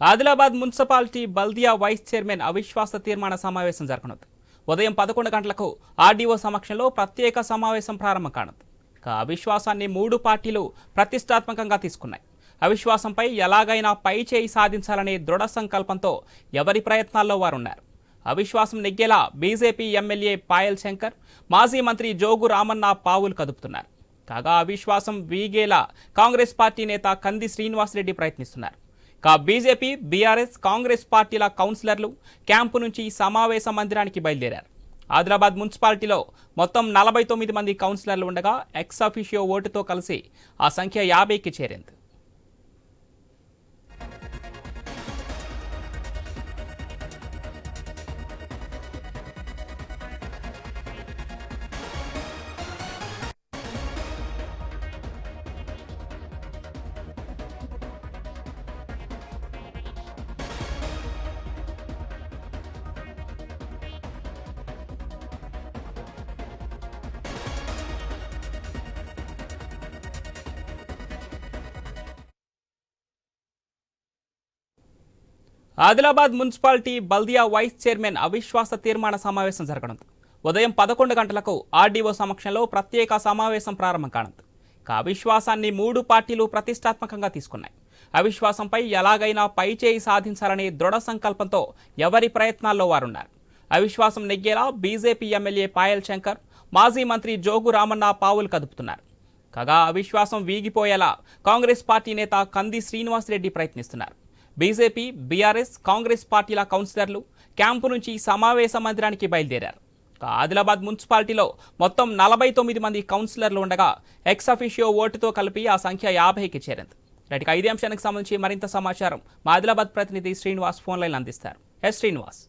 Adilabad municipality బల్దియా vice chairman అవిశ్వాస తీర్మాన సమావేశం జరగనుంది. ఉదయం పదకొండు గంటలకు ఆర్డీఓ సమక్షంలో ప్రత్యేక సమావేశం ప్రారంభం కానుంది. ఇక అవిశ్వాసాన్ని మూడు పార్టీలు ప్రతిష్టాత్మకంగా తీసుకున్నాయి. అవిశ్వాసంపై ఎలాగైనా పై చేయి సాధించాలనే దృఢ సంకల్పంతో ఎవరి ప్రయత్నాల్లో వారున్నారు. అవిశ్వాసం నెగ్గేలా బీజేపీ ఎమ్మెల్యే పాయల్ శంకర్ మాజీ మంత్రి జోగు రామన్న పావులు కదుపుతున్నారు. కాగా అవిశ్వాసం వీగేలా కాంగ్రెస్ పార్టీ నేత కంది శ్రీనివాసరెడ్డి ప్రయత్నిస్తున్నారు. కా బీజేపీ బీఆర్ఎస్ కాంగ్రెస్ పార్టీల కౌన్సిలర్లు క్యాంపు నుంచి సమావేశ మందిరానికి బయలుదేరారు. ఆదిలాబాద్ మున్సిపాలిటీలో మొత్తం నలభై తొమ్మిది మంది కౌన్సిలర్లు ఉండగా ఎక్సఫిషియో ఓటుతో కలిసి ఆ సంఖ్య యాభైకి చేరింది. ఆదిలాబాద్ మున్సిపాలిటీ బల్దియా వైస్ చైర్మన్ అవిశ్వాస తీర్మాన సమావేశం జరగనుంది. ఉదయం పదకొండు గంటలకు ఆర్డీఓ సమక్షంలో ప్రత్యేక సమావేశం ప్రారంభం కానుంది. ఇక అవిశ్వాసాన్ని మూడు పార్టీలు ప్రతిష్టాత్మకంగా తీసుకున్నాయి. అవిశ్వాసంపై ఎలాగైనా పై చేయి సాధించాలనే దృఢ సంకల్పంతో ఎవరి ప్రయత్నాల్లో వారున్నారు. అవిశ్వాసం నెగ్గేలా బీజేపీ ఎమ్మెల్యే పాయల్ శంకర్ మాజీ మంత్రి జోగు రామన్న పావులు కదుపుతున్నారు. కాగా అవిశ్వాసం వీగిపోయేలా కాంగ్రెస్ పార్టీ నేత కంది శ్రీనివాసరెడ్డి ప్రయత్నిస్తున్నారు. బీజేపీ బీఆర్ఎస్ కాంగ్రెస్ పార్టీల కౌన్సిలర్లు క్యాంపు నుంచి సమావేశ మందిరానికి బయలుదేరారు. ఆదిలాబాద్ మున్సిపాలిటీలో మొత్తం నలభై తొమ్మిది మంది కౌన్సిలర్లు ఉండగా ఎక్స్ అఫిషియో ఓటుతో కలిపి ఆ సంఖ్య యాభైకి చేరింది. రైట్గా ఐదు అంశానికి సంబంధించి మరింత సమాచారం మా ఆదిలాబాద్ ప్రతినిధి శ్రీనివాస్ ఫోన్ లైన్ అందిస్తారు. ఎస్ శ్రీనివాస్.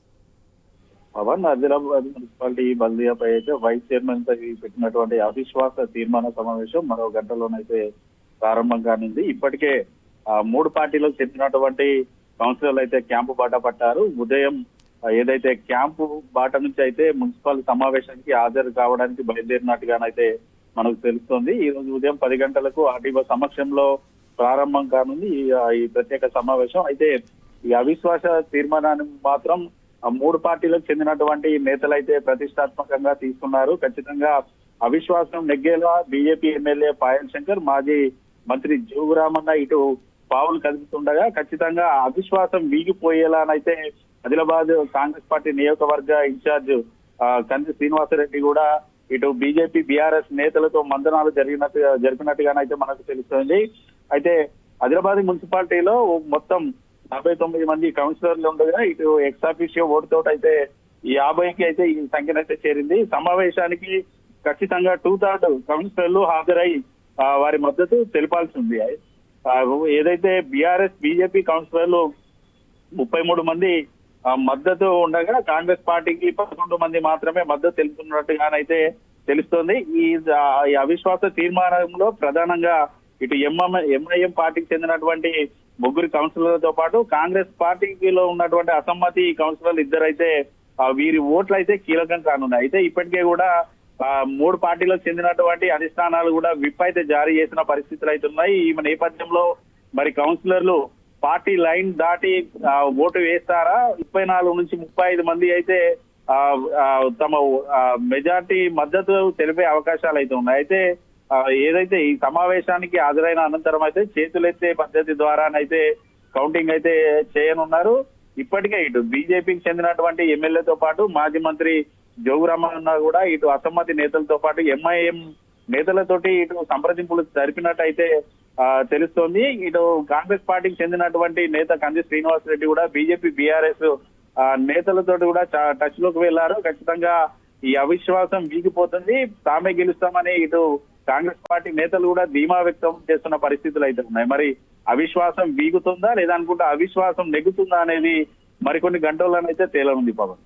పవన్ ఆదిలాబాద్ మున్సిపాలిటీ బల్దియాపై అయితే వైస్ చైర్మన్ పెట్టినటువంటి అవిశ్వాస తీర్మాన సమావేశం మరో గంటలోనైతే ప్రారంభం కానుంది ఇప్పటికే మూడు పార్టీలకు చెందినటువంటి కౌన్సిలర్లు అయితే క్యాంపు బాట పట్టారు. ఉదయం ఏదైతే క్యాంపు బాట నుంచి అయితే మున్సిపల్ సమావేశానికి హాజరు కావడానికి బయలుదేరినట్టుగానైతే మనకు తెలుస్తోంది. ఈ రోజు ఉదయం పది గంటలకు ఆర్టీఓ సమక్షంలో ప్రారంభం కానుంది ఈ ప్రత్యేక సమావేశం. అయితే ఈ అవిశ్వాస తీర్మానాన్ని మాత్రం ఆ మూడు పార్టీలకు చెందినటువంటి నేతలు అయితే ప్రతిష్టాత్మకంగా తీసుకున్నారు. ఖచ్చితంగా అవిశ్వాసం నెగ్గేలా బీజేపీ ఎమ్మెల్యే పాయల్ శంకర్ మాజీ మంత్రి జోగురామన్న ఇటు పావులు కదుపుతుండగా ఖచ్చితంగా అవిశ్వాసం వీగిపోయేలానైతే ఆదిలాబాద్ కాంగ్రెస్ పార్టీ నియోజకవర్గ ఇన్ఛార్జ్ కంది శ్రీనివాసరెడ్డి కూడా ఇటు బీజేపీ బీఆర్ఎస్ నేతలతో మందనాలు జరిగినట్టు జరిపినట్టుగానైతే మనకు తెలుస్తుంది. అయితే ఆదిలాబాద్ మున్సిపాలిటీలో మొత్తం నలభై తొమ్మిది మంది కౌన్సిలర్లు ఉండగా ఇటు ఎక్సాఫీషియో ఓటుతో అయితే యాభైకి అయితే ఈ సంఖ్యనైతే చేరింది. సమావేశానికి ఖచ్చితంగా టూ థర్డ్ కౌన్సిలర్లు హాజరై వారి మద్దతు తెలిపాల్సి ఉంది. ఏదైతే బీఆర్ఎస్ బీజేపీ కౌన్సిలర్లు ముప్పై మూడు మంది మద్దతు ఉండగా కాంగ్రెస్ పార్టీకి పదకొండు మంది మాత్రమే మద్దతు తెలుపుతున్నట్టుగానైతే తెలుస్తోంది. ఈ అవిశ్వాస తీర్మానంలో ప్రధానంగా ఇటు ఎంఎం ఎంఐఎం పార్టీకి చెందినటువంటి ముగ్గురు కౌన్సిలర్లతో పాటు కాంగ్రెస్ పార్టీలో ఉన్నటువంటి అసమ్మతి కౌన్సిలర్లు ఇద్దరైతే వీరి ఓట్లు అయితే కీలకం కానున్నాయి. అయితే ఇప్పటికే కూడా మూడు పార్టీలకు చెందినటువంటి అధిష్టానాలు కూడా విప్ అయితే జారీ చేసిన పరిస్థితులు అయితే ఉన్నాయి. ఈ నేపథ్యంలో మరి కౌన్సిలర్లు పార్టీ లైన్ దాటి ఆ, ఓటు వేస్తారా? ముప్పై నాలుగు నుంచి ముప్పై ఐదు మంది అయితే ఆ, తమ ఆ, మెజార్టీ మద్దతు తెలిపే అవకాశాలు అయితే ఉన్నాయి. అయితే ఏదైతే ఈ సమావేశానికి హాజరైన అనంతరం అయితే చేతులెత్తే పద్ధతి ద్వారానైతే కౌంటింగ్ అయితే చేయనున్నారు. ఇప్పటికే ఇటు బీజేపీకి చెందినటువంటి ఎమ్మెల్యేతో పాటు మాజీ మంత్రి జోగురామన్న కూడా ఇటు అసమ్మతి నేతలతో పాటు ఎంఐఎం నేతలతోటి ఇటు సంప్రదింపులు జరిపినట్టయితే తెలుస్తోంది. ఇటు కాంగ్రెస్ పార్టీకి చెందినటువంటి నేత కంది శ్రీనివాస్ రెడ్డి కూడా బీజేపీ బీఆర్ఎస్ నేతలతోటి కూడా టచ్లోకి వెళ్ళారు. ఖచ్చితంగా ఈ అవిశ్వాసం వీగిపోతుంది. తామే గెలుస్తామని ఇటు కాంగ్రెస్ పార్టీ నేతలు కూడా ధీమా వ్యక్తం చేస్తున్న పరిస్థితులు అయితే ఉన్నాయి. మరి అవిశ్వాసం వీగుతుందా? లేదా అనుకుంటే అవిశ్వాసం నెగ్గుతుందా అనేది మరికొన్ని గంటల్లోనైతే తేలనుంది పవన్.